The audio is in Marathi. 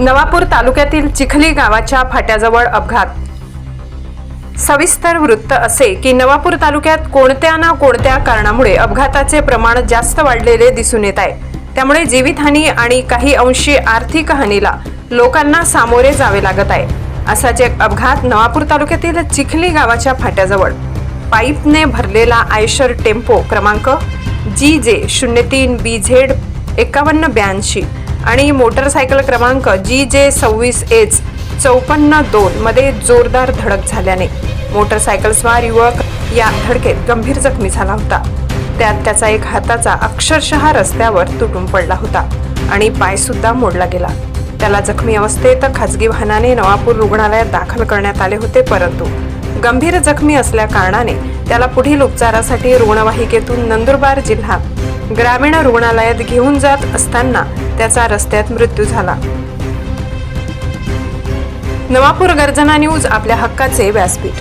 नवापूर तालुक्यातील चिखली गावाच्या फाट्याजवळ अपघात. सविस्तर वृत्त असे की नवापूर तालुक्यात कोणत्या ना कोणत्या कारणामुळे अपघाताचे प्रमाण जास्त वाढलेले दिसून येत आहे. त्यामुळे जीवितहानी आणि काही अंशी आर्थिक हानीला लोकांना सामोरे जावे लागत आहे. असाच एक अपघात नवापूर तालुक्यातील चिखली गावाच्या फाट्याजवळ. पाईपने भरलेला आयशर टेम्पो क्रमांक जी जे शून्य तीन बी झेड एकावन्न ब्याऐंशी आणि मोटरसायकल क्रमांक जी जे सव्वीस एच चौपन्न दोन मध्ये जोरदार धडक झाल्याने मोटरसायकल स्वार युवक या धडकेत गंभीर जखमी झाला होता. त्यात त्याचा एक हाताचा अक्षरशः रस्त्यावर तुटून पडला होता आणि पाय सुद्धा मोडला गेला. त्याला जखमी अवस्थेत खाजगी वाहनाने नवापूर रुग्णालयात दाखल करण्यात आले होते परंतु गंभीर जखमी असल्या कारणाने त्याला पुढील उपचारासाठी रुग्णवाहिकेतून नंदुरबार जिल्हा ग्रामीण रुग्णालयात घेऊन जात असताना त्याचा रस्त्यात मृत्यू झाला. नवापूर गर्जना न्यूज आपल्या हक्काचे व्यासपीठ.